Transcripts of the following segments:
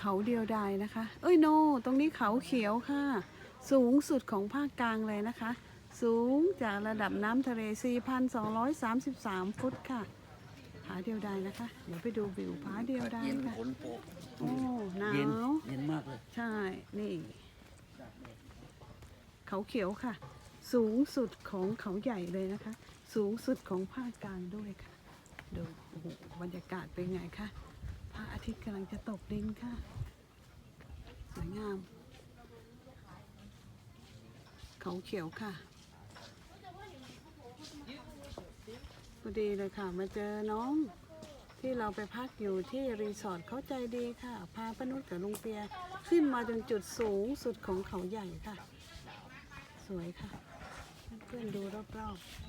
เขาเดียวดายนะคะ เอ้ยโน ตรงนี้เขาเขียวค่ะ สูงสุดของภาคกลางเลยนะคะ สูงจากระดับน้ำทะเล 4,233 ฟุตค่ะ ผาเดียวดายนะคะ เดี๋ยวไปดูวิวผาเดียวดายเย็นค่ะ ฝนโปะโอ้หนาเย็นว เย็นมากเลย ใช่ นี่ เขาเขียวค่ะ สูงสุดของเขาใหญ่เลยนะคะ สูงสุดของภาคกลางด้วยค่ะ ดูโอ้โหบรรยากาศเป็นไงคะพ ระอาทิตกำลังจะตกดินค่ะ สวยงาม เขาเขียวค่ะพอดีเลยค่ะ มาเจอน้องที่เราไปพักอยู่ที่รีสอร์ทเขาใจดีค่ะ พาปานุชกับลุงเปีย ขึ้นมาจนจุดสูงสุดของเขาใหญ่ค่ะ สวยค่ะ เพื่อนๆดูรอบๆ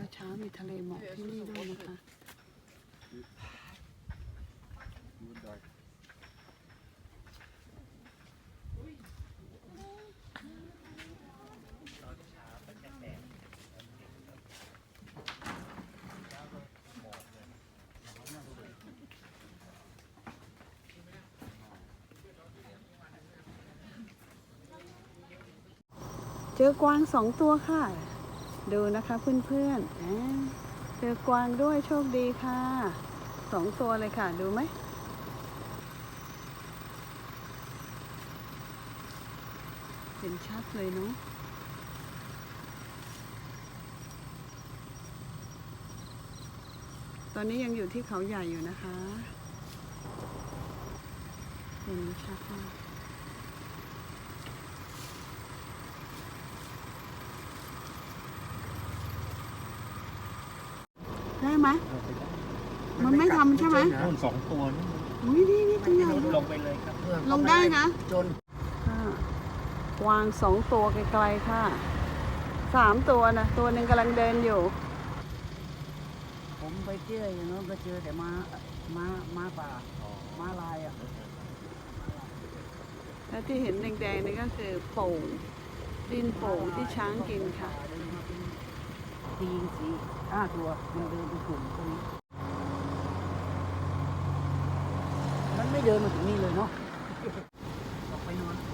เขาเช้ามีทะเลหมอกที่นี่ด้วยนะคะเจอกวางสองตัวค่ะ ดูนะคะเพื่อนๆเจอกวางด้วยโชคดีค่ะ สองตัวเลยค่ะ ดูไหม เห็นชัดเลยเนาะตอนนี้ยังอยู่ที่เขาใหญ่อยู่นะคะเห็นชัดมาก ได้ไหมมันไม่ทำใช่ไหมนู่นสองตัวนี่อุ้ยนี่นี่ตัวใหญ่ลงไปเลยครับลงได้นะจนค่ะกวางสองตัวไกลๆค่ะสามตัวนะตัวหนึ่งกำลังเดินอยู่ ผมไปเที่ยวอย่างนั้นก็เจอแต่ม้าม้าม้าป่าม้าลายอะและที่เห็นแดงๆนี่ก็คือโป่งดินโป่งที่ช้างกินค่ะ เดินสีห้าตัวมันเดินเป็นกลุ่มตรงนี้ มันไม่เดินมาถึงนี่เลยเนาะออกไปนอน